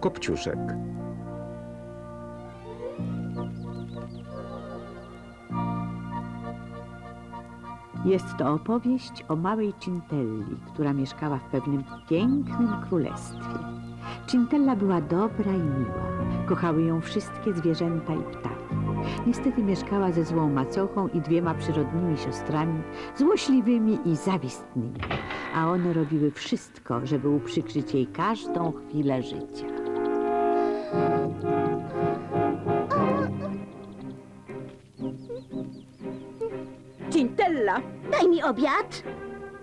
Kopciuszek. Jest to opowieść o małej Cintelli, która mieszkała w pewnym pięknym królestwie. Cintella była dobra i miła. Kochały ją wszystkie zwierzęta i ptaki. Niestety mieszkała ze złą macochą i dwiema przyrodnimi siostrami, złośliwymi i zawistnymi, a one robiły wszystko, żeby uprzykrzyć jej każdą chwilę życia. Cintella! Daj mi obiad.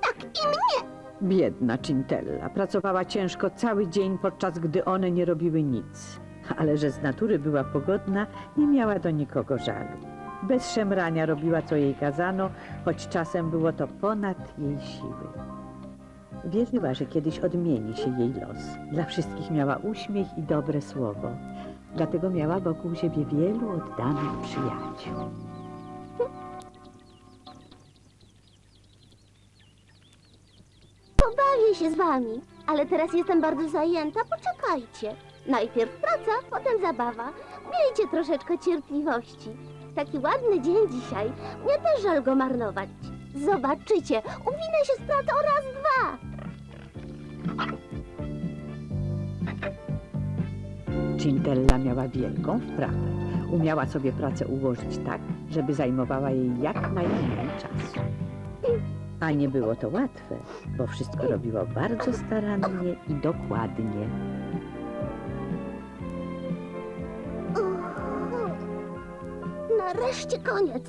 Tak, i mnie. Biedna Cintella pracowała ciężko cały dzień, podczas gdy one nie robiły nic. Ale że z natury była pogodna, nie miała do nikogo żalu. Bez szemrania robiła, co jej kazano, choć czasem było to ponad jej siły. Wierzyła, że kiedyś odmieni się jej los. Dla wszystkich miała uśmiech i dobre słowo. Dlatego miała wokół siebie wielu oddanych przyjaciół. Pobawię się z wami, ale teraz jestem bardzo zajęta. Poczekajcie. Najpierw praca, potem zabawa. Miejcie troszeczkę cierpliwości. Taki ładny dzień dzisiaj. Mnie też żal go marnować. Zobaczycie, uwinę się z pracą raz, dwa. Cintella miała wielką wprawę. Umiała sobie pracę ułożyć tak, żeby zajmowała jej jak najmniej czasu. A nie było to łatwe, bo wszystko robiła bardzo starannie i dokładnie. Nareszcie koniec.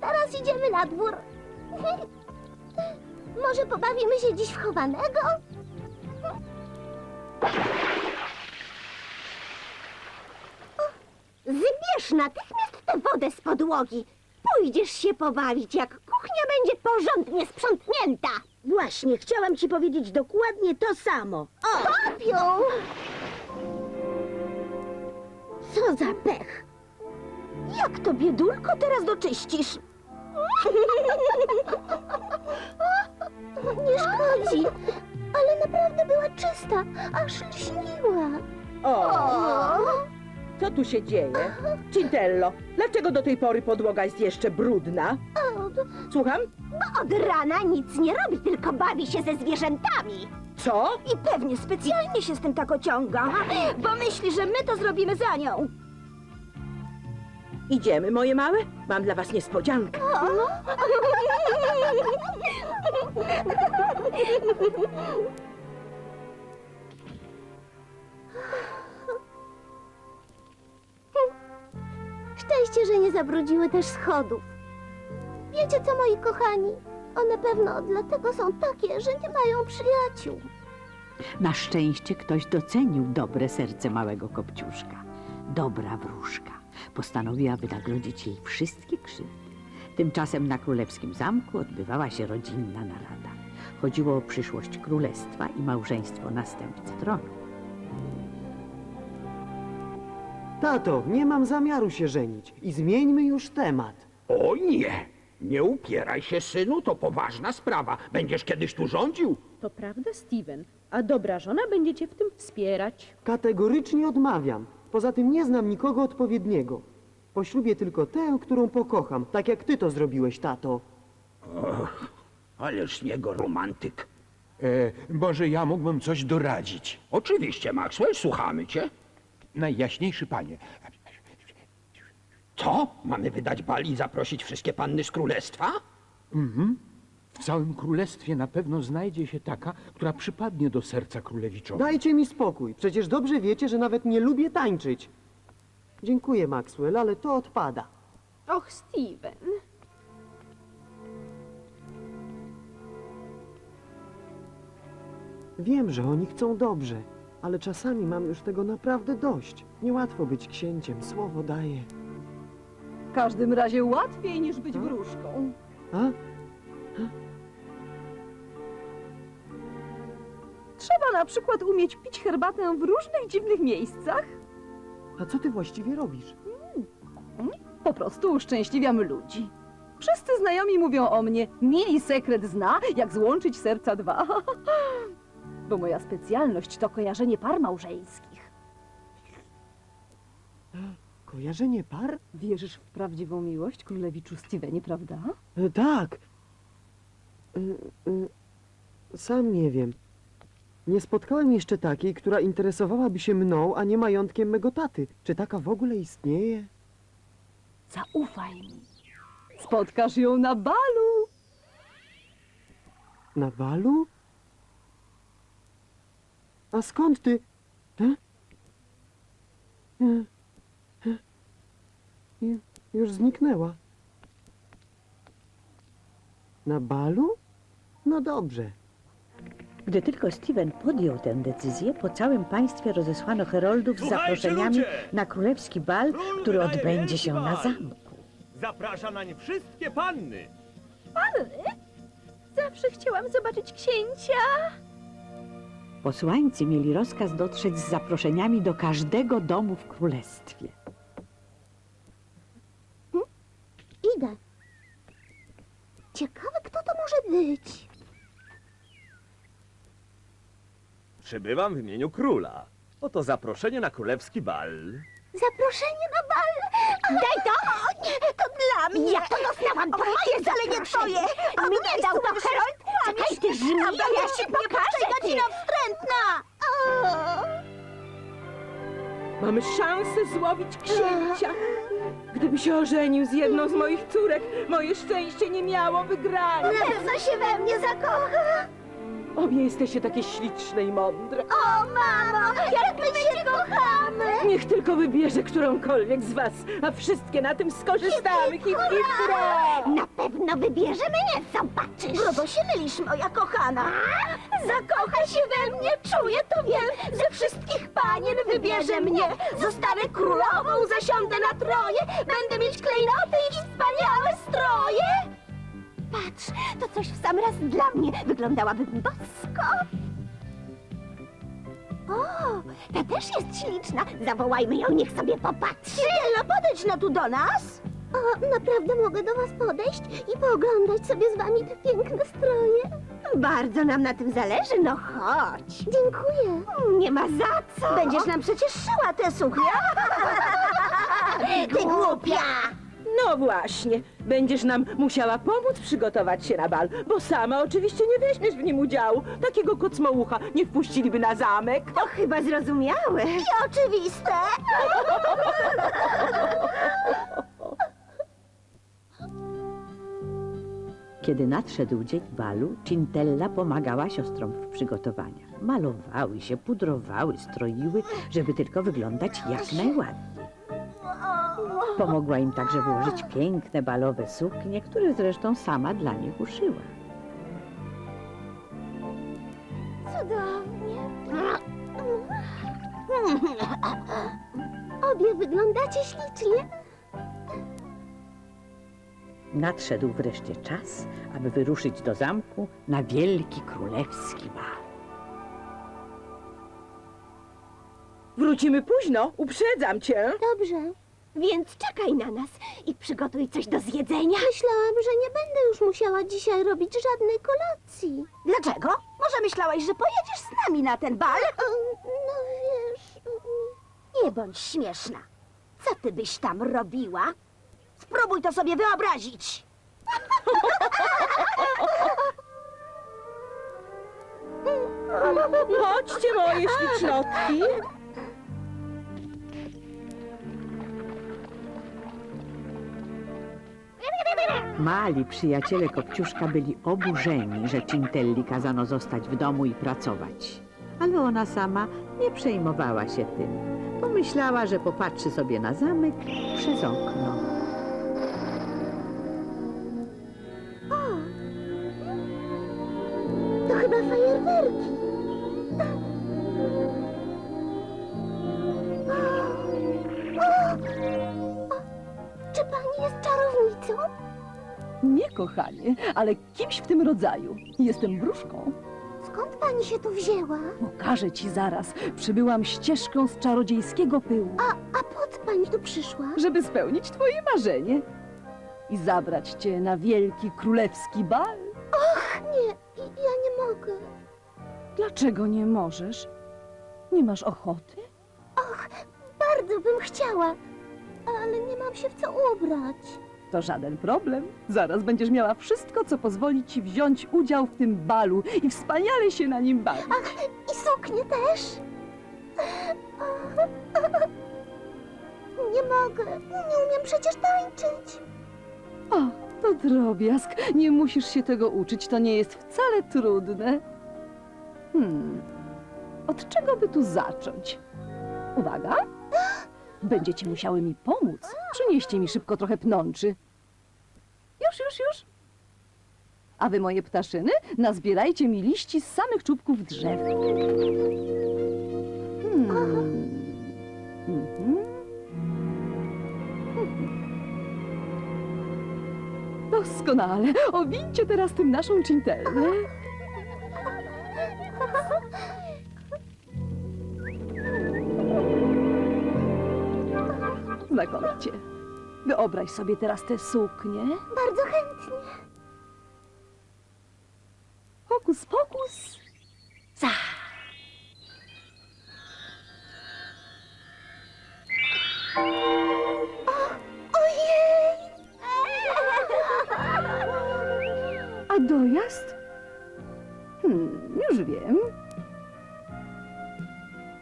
Teraz idziemy na dwór. Może pobawimy się dziś w chowanego? Natychmiast tę wodę z podłogi. Pójdziesz się pobawić, jak kuchnia będzie porządnie sprzątnięta. Właśnie, chciałam ci powiedzieć dokładnie to samo. O, Papiu! co za pech! Jak to, biedulko, teraz doczyścisz? Nie szkodzi, ale naprawdę była czysta, aż lśniła. O! Co tu się dzieje? Cintello, dlaczego do tej pory podłoga jest jeszcze brudna? Słucham? Bo od rana nic nie robi, tylko bawi się ze zwierzętami. Co? I pewnie specjalnie się z tym tak ociąga, bo myśli, że my to zrobimy za nią. Idziemy, moje małe? Mam dla was niespodziankę. Szczęście, że nie zabrudziły też schodów. Wiecie co, moi kochani? One pewno dlatego są takie, że nie mają przyjaciół. Na szczęście ktoś docenił dobre serce małego kopciuszka. Dobra wróżka postanowiła wynagrodzić jej wszystkie krzywdy. Tymczasem na królewskim zamku odbywała się rodzinna narada. Chodziło o przyszłość królestwa i małżeństwo następcy tronu. Tato, nie mam zamiaru się żenić i zmieńmy już temat. O nie! Nie upieraj się, synu, to poważna sprawa. Będziesz kiedyś tu rządził? To prawda, Steven. A dobra żona będzie cię w tym wspierać. Kategorycznie odmawiam. Poza tym nie znam nikogo odpowiedniego. Poślubię tylko tę, którą pokocham, tak jak ty to zrobiłeś, tato. Ależ niego romantyk. E, może ja mógłbym coś doradzić. Oczywiście, Maxwell, słuchamy cię. Najjaśniejszy panie, Co? Mamy wydać bal i zaprosić wszystkie panny z królestwa? w całym królestwie na pewno znajdzie się taka, która przypadnie do serca królewiczowi. Dajcie mi spokój, przecież dobrze wiecie, że nawet nie lubię tańczyć. Dziękuję, Maxwell, ale to odpada. Och, Steven. Wiem, że oni chcą dobrze, ale czasami mam już tego naprawdę dość. Niełatwo być księciem, słowo daję. W każdym razie łatwiej niż być wróżką. A? Trzeba na przykład umieć pić herbatę w różnych dziwnych miejscach. A co ty właściwie robisz? Po prostu uszczęśliwiam ludzi. Wszyscy znajomi mówią o mnie, mili sekret zna, jak złączyć serca dwa. Bo moja specjalność to kojarzenie par małżeńskich. Kojarzenie par? Wierzysz w prawdziwą miłość, królewiczu Stevenie, prawda? E, tak. E, e, sam nie wiem. Nie spotkałem jeszcze takiej, która interesowałaby się mną, a nie majątkiem mego taty. Czy taka w ogóle istnieje? Zaufaj mi. Spotkasz ją na balu. Na balu? A skąd ty? E? E, e, ju- Już zniknęła. Na balu? No dobrze. Gdy tylko Steven podjął tę decyzję, po całym państwie rozesłano heroldów z Słuchajcie, zaproszeniami ludzie! na królewski bal, Król który odbędzie wielki się na bal. zamku. Zaprasza na nie wszystkie panny. Zawsze chciałam zobaczyć księcia. Posłańcy mieli rozkaz dotrzeć z zaproszeniami do każdego domu w królestwie. Idę. Ciekawe, kto to może być. Przybywam w imieniu króla. Oto zaproszenie na królewski bal. Zaproszenie na bal. Daj to! To dla mnie. Ja to dostałam. To moje, wcale nie twoje. Mnie dał to Herold. Czekaj, ty żmija. Ja się pokażę. godzina wstrętna. Mamy szansę złowić księcia. Gdyby się ożenił z jedną z moich córek, moje szczęście nie miało wygrania. Na pewno się we mnie zakocha. Obie jesteście takie śliczne i mądre. O, mamo, jak my się kochamy. Niech tylko wybierze którąkolwiek z was, a wszystkie na tym skorzystamy. Hip, hip, hurra! Na pewno wybierze mnie, zobaczysz. Grubo się mylisz, moja kochana. Zakocha się we mnie, czuję to wiem. Ze wszystkich panien wybierze mnie. Zostanę królową, zasiądę na tronie. Będę mieć klejnoty i wspaniałe stroje. Patrz, to coś w sam raz dla mnie. Wyglądałabym bosko. O, ta też jest śliczna. Zawołajmy ją, niech sobie popatrzy. Cielo, podejdź no tu do nas. O, naprawdę mogę do was podejść i pooglądać sobie z wami te piękne stroje? Bardzo nam na tym zależy, no chodź. Dziękuję. Nie ma za co. Będziesz nam przecież szyła te suknie. Ty głupia! No właśnie, będziesz nam musiała pomóc przygotować się na bal, bo sama oczywiście nie weźmiesz w nim udziału. Takiego kocmołucha nie wpuściliby na zamek. To chyba zrozumiałe. I oczywiste. Kiedy nadszedł dzień balu, Cintella pomagała siostrom w przygotowaniach. Malowały się, pudrowały, stroiły, żeby tylko wyglądać jak najładniej. Pomogła im także wyłożyć piękne balowe suknie, które zresztą sama dla nich uszyła. Cudownie. Obie wyglądacie ślicznie. Nadszedł wreszcie czas, aby wyruszyć do zamku na wielki królewski bal. Wrócimy późno, uprzedzam cię. Dobrze. Więc czekaj na nas i przygotuj coś do zjedzenia. Myślałam, że nie będę już musiała dzisiaj robić żadnej kolacji. Dlaczego? Może myślałaś, że pojedziesz z nami na ten bal? No wiesz... Nie bądź śmieszna. Co ty byś tam robiła? Spróbuj to sobie wyobrazić. Chodźcie, moje ślicznotki. Mali przyjaciele Kopciuszka byli oburzeni, że Cintelli kazano zostać w domu i pracować. Ale ona sama nie przejmowała się tym. Pomyślała, że popatrzy sobie na zamek przez okno. Ale kimś w tym rodzaju. Jestem wróżką. Skąd pani się tu wzięła? Pokażę ci zaraz. Przybyłam ścieżką z czarodziejskiego pyłu, A, a po co pani tu przyszła? żeby spełnić twoje marzenie i zabrać cię na wielki królewski bal. Nie, i- ja nie mogę. Dlaczego nie możesz? Nie masz ochoty? Bardzo bym chciała, ale nie mam się w co ubrać. To żaden problem. Zaraz będziesz miała wszystko, co pozwoli ci wziąć udział w tym balu i wspaniale się na nim bawić. I suknię też. Nie mogę, nie umiem przecież tańczyć. O, to drobiazg. Nie musisz się tego uczyć, to nie jest wcale trudne. Hmm, od czego by tu zacząć? Uwaga! Będziecie musiały mi pomóc. Przynieście mi szybko trochę pnączy. Już, już, już. A wy, moje ptaszyny, nazbierajcie mi liści z samych czubków drzew. Hmm. Mhm. Doskonale. Owincie teraz tym naszą Znakomicie. Wyobraź sobie teraz tę suknię. Bardzo chętnie. Hokus pokus. Za. Ojej! A dojazd? Hmm, już wiem.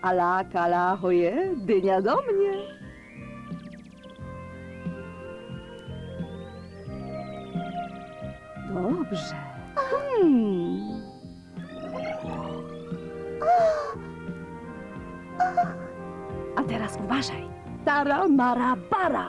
Ala, kala, hoje, dynia do mnie. Dobrze. Hmm. A teraz uważaj. Tara, mara, bara.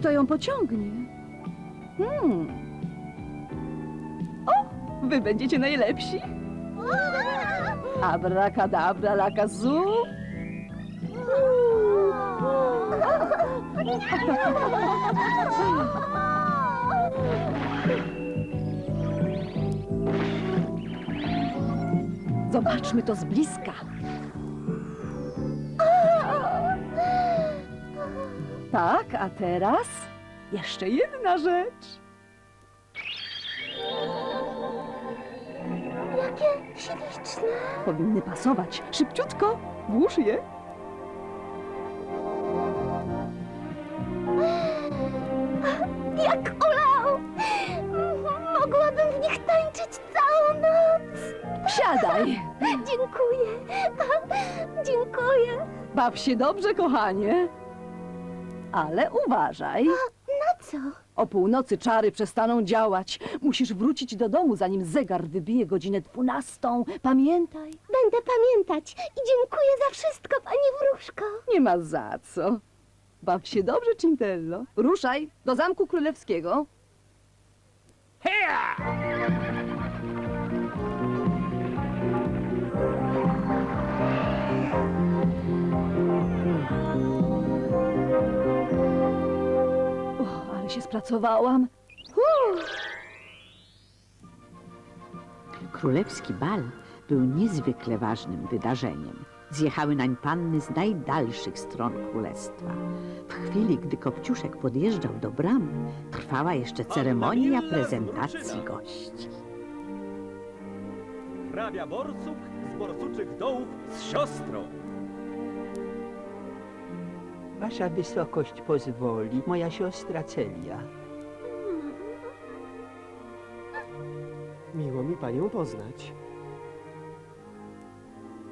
Kto ją pociągnie? Hmm. O, wy będziecie najlepsi. Abracadabra, lakazu. Zobaczmy to z bliska. Tak, a teraz jeszcze jedna rzecz. Jakie śliczne! Powinny pasować. Szybciutko, włóż je. Jak ulał! Mogłabym w nich tańczyć całą noc! Siadaj. Dziękuję! Dziękuję! Baw się dobrze, kochanie. Ale uważaj. Na co? O północy czary przestaną działać. Musisz wrócić do domu, zanim zegar wybije godzinę dwunastą. Pamiętaj, Będę pamiętać i dziękuję za wszystko, pani wróżko. nie ma za co. Baw się dobrze, Cintello. Ruszaj do Zamku Królewskiego. Hea! Ale się spracowałam. Królewski bal był niezwykle ważnym wydarzeniem. Zjechały nań panny z najdalszych stron królestwa. W chwili, gdy Kopciuszek podjeżdżał do bramy, trwała jeszcze ceremonia prezentacji gości. Hrabia Borsuk z Borsuczych Dołów z siostrą. Wasza wysokość pozwoli, moja siostra Celia. Miło mi panią poznać.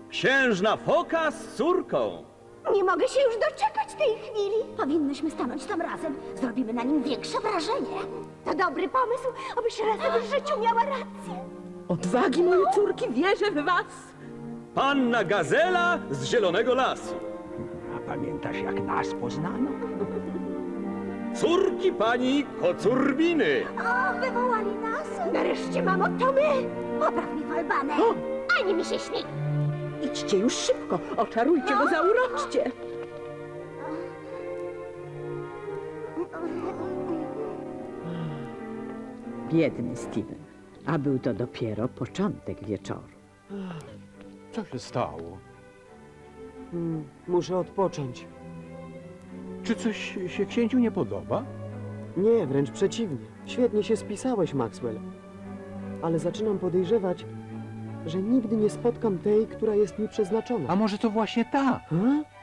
Księżna Foka z córką. Nie mogę się już doczekać tej chwili. Powinnyśmy stanąć tam razem. Zrobimy na nim większe wrażenie. To dobry pomysł, abyś razem w życiu miała rację. Odwagi moje córki, wierzę w was. Panna Gazela z Zielonego Lasu pamiętasz, jak nas poznano? Córki pani Kocurbiny! O, wywołali nas! Nareszcie, mamo, to my! Popraw mi falbanę! O! Ani mi się śni! Idźcie już szybko, oczarujcie go, no. zauroczcie! Biedny Steven, a był to dopiero początek wieczoru. Co się stało? Hmm, muszę odpocząć. Czy coś się księciu nie podoba? Nie, wręcz przeciwnie. Świetnie się spisałeś, Maxwell. Ale zaczynam podejrzewać, że nigdy nie spotkam tej, która jest mi przeznaczona. A może to właśnie ta? A?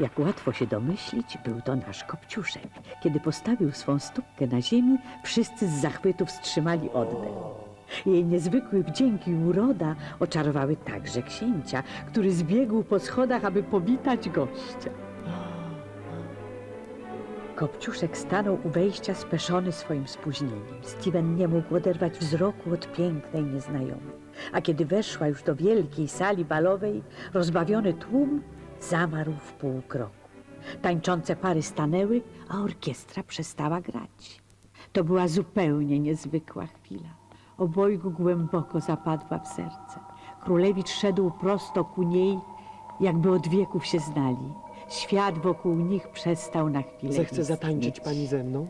Jak łatwo się domyślić, był to nasz Kopciuszek. Kiedy postawił swą stópkę na ziemi, wszyscy z zachwytu wstrzymali oddech. Jej niezwykły wdzięk i uroda oczarowały także księcia, który zbiegł po schodach, aby powitać gościa. Kopciuszek stanął u wejścia speszony swoim spóźnieniem. Steven nie mógł oderwać wzroku od pięknej nieznajomej. A kiedy weszła już do wielkiej sali balowej, rozbawiony tłum zamarł w pół kroku. Tańczące pary stanęły, a orkiestra przestała grać. To była zupełnie niezwykła chwila. Obojgu głęboko zapadła w serce. Królewicz szedł prosto ku niej, jakby od wieków się znali. Świat wokół nich przestał na chwilę Zechce istnieć. zatańczyć pani ze mną?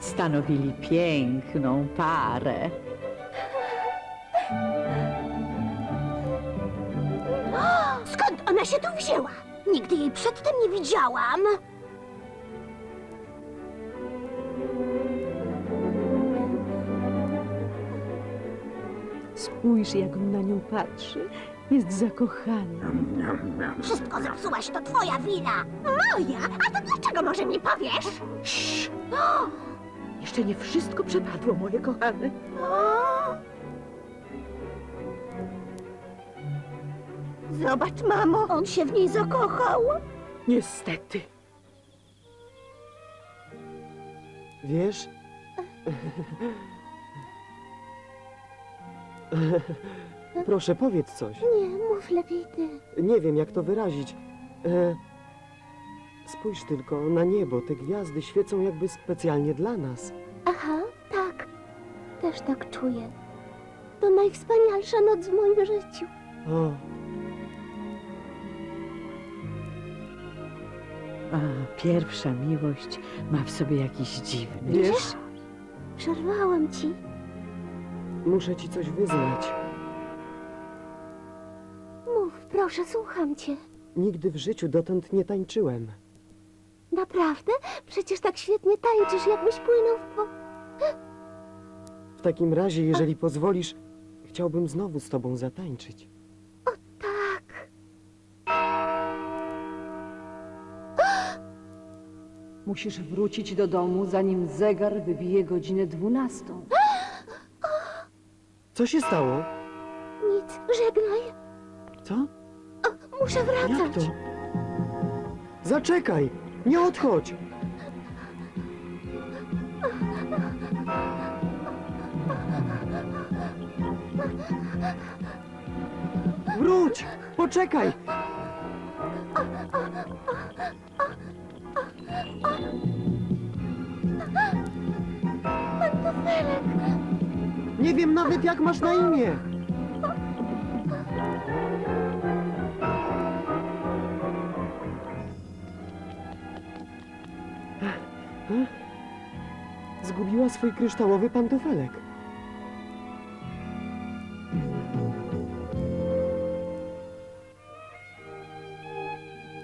Stanowili piękną parę. Skąd ona się tu wzięła? Nigdy jej przedtem nie widziałam. Spójrz, jak on na nią patrzy. Jest zakochany. Wszystko zepsułaś, to twoja wina. Moja? A to dlaczego może mi powiesz? Jeszcze nie wszystko przepadło, moje kochane. Zobacz, mamo, on się w niej zakochał. Niestety. Wiesz? Proszę, powiedz coś. Nie, mów lepiej ty. Nie wiem, jak to wyrazić. E, spójrz tylko na niebo. Te gwiazdy świecą jakby specjalnie dla nas. Aha, tak. Też tak czuję. To najwspanialsza noc w moim życiu. O, A pierwsza miłość ma w sobie jakiś dziwny. wiesz? Przerwałam ci. Muszę ci coś wyznać. Mów, proszę, słucham cię. Nigdy w życiu dotąd nie tańczyłem. Naprawdę? Przecież tak świetnie tańczysz, jakbyś płynął w po... W takim razie, jeżeli pozwolisz, chciałbym znowu z tobą zatańczyć. Musisz wrócić do domu, zanim zegar wybije godzinę dwunastą. Co się stało? Nic, żegnaj. Co? Muszę Jak wracać. to? Zaczekaj! Nie odchodź! Wróć! Poczekaj! Nie wiem nawet jak masz na imię! Zgubiła swój kryształowy pantofelek.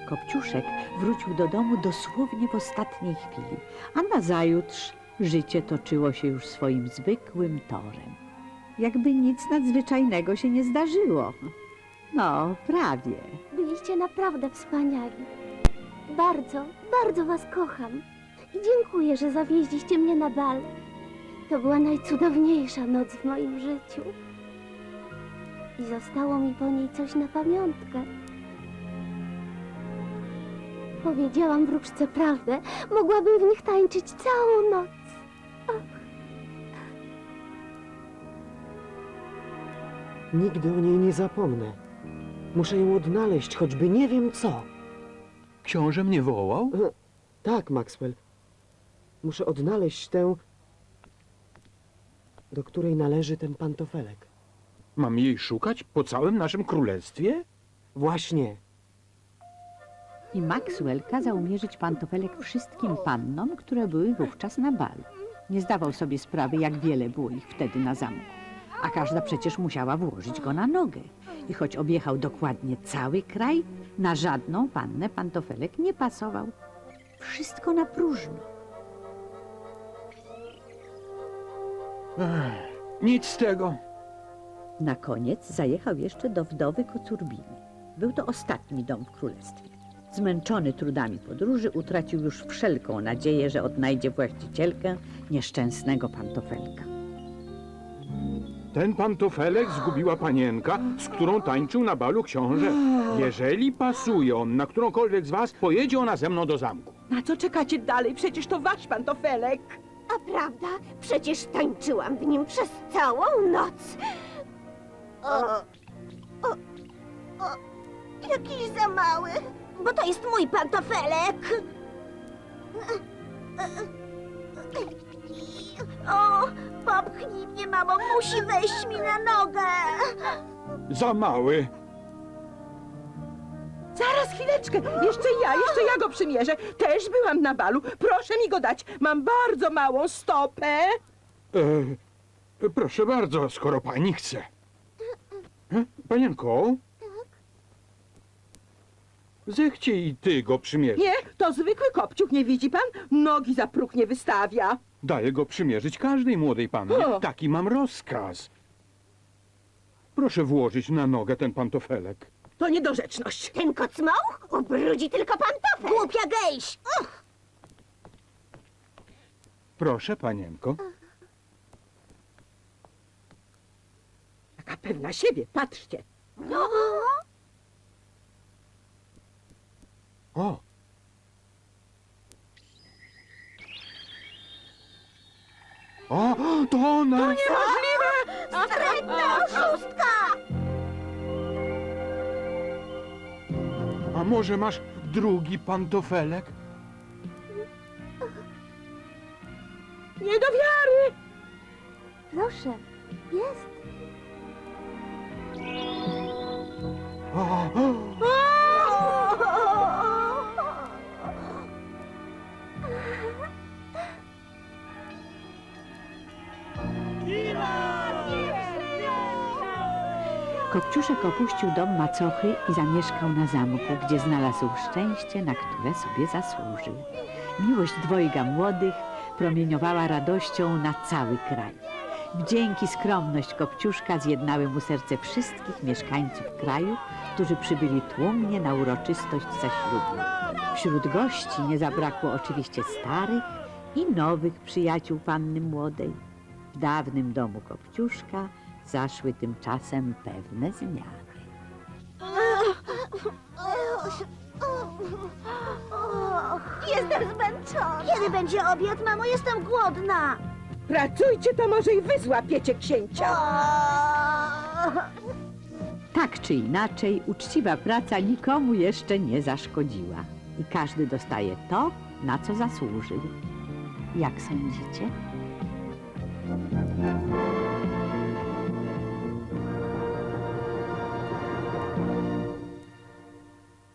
Kopciuszek wrócił do domu dosłownie w ostatniej chwili, a nazajutrz życie toczyło się już swoim zwykłym torem. Jakby nic nadzwyczajnego się nie zdarzyło. No, prawie. Byliście naprawdę wspaniali. Bardzo, bardzo was kocham. I dziękuję, że zawieźliście mnie na bal. To była najcudowniejsza noc w moim życiu. I zostało mi po niej coś na pamiątkę. Powiedziałam wróżce prawdę. Mogłabym w nich tańczyć całą noc. Nigdy o niej nie zapomnę. Muszę ją odnaleźć, choćby nie wiem co. Książę mnie wołał? Tak, Maxwell. Muszę odnaleźć tę, do której należy ten pantofelek. Mam jej szukać po całym naszym królestwie? Właśnie. I Maxwell kazał mierzyć pantofelek wszystkim pannom, które były wówczas na balu. Nie zdawał sobie sprawy, jak wiele było ich wtedy na zamku. A każda przecież musiała włożyć go na nogę. I choć objechał dokładnie cały kraj, na żadną pannę pantofelek nie pasował. Wszystko na próżno. Nic z tego. Na koniec zajechał jeszcze do wdowy Kocurbiny. Był to ostatni dom w królestwie. Zmęczony trudami podróży utracił już wszelką nadzieję, że odnajdzie właścicielkę nieszczęsnego pantofelka. Ten pantofelek zgubiła panienka, z którą tańczył na balu książę. Jeżeli pasuje on na którąkolwiek z was, pojedzie ona ze mną do zamku. Na co czekacie dalej? Przecież to wasz pantofelek. A prawda? Przecież tańczyłam w nim przez całą noc. O, o, o, jakiś za mały, bo to jest mój pantofelek. O, popchnij mnie, mamo, musi wejść mi na nogę. Za mały. Zaraz, chwileczkę. Jeszcze ja, jeszcze ja go przymierzę. Też byłam na balu. Proszę mi go dać. Mam bardzo małą stopę. E, proszę bardzo, skoro pani chce. E, Panienko? Zechciej i ty go przymierzyć. Nie, to zwykły kopciuch, nie widzi pan? Nogi za próg nie wystawia. Daję go przymierzyć każdej młodej pannie. O. Taki mam rozkaz. Proszę włożyć na nogę ten pantofelek. To niedorzeczność. Ten kocmoł ubrudzi tylko pantofel. Głupia gejś. Uch. Proszę, panienko. Taka pewna siebie, patrzcie. No. O! O, to ona! Wredna oszustka! A może masz drugi pantofelek? Nie do wiary. Proszę, jest. O, o, Kopciuszek opuścił dom macochy i zamieszkał na zamku, gdzie znalazł szczęście, na które sobie zasłużył. Miłość dwojga młodych promieniowała radością na cały kraj. Wdzięki skromność Kopciuszka zjednały mu serce wszystkich mieszkańców kraju, którzy przybyli tłumnie na uroczystość zaślubną. Wśród gości nie zabrakło oczywiście starych i nowych przyjaciół panny młodej. W dawnym domu Kopciuszka zaszły tymczasem pewne zmiany. Jestem zmęczona. Kiedy będzie obiad, mamo? Jestem głodna. Pracujcie, to może i wy złapiecie księcia. Tak czy inaczej, uczciwa praca nikomu jeszcze nie zaszkodziła i każdy dostaje to, na co zasłużył. Jak sądzicie?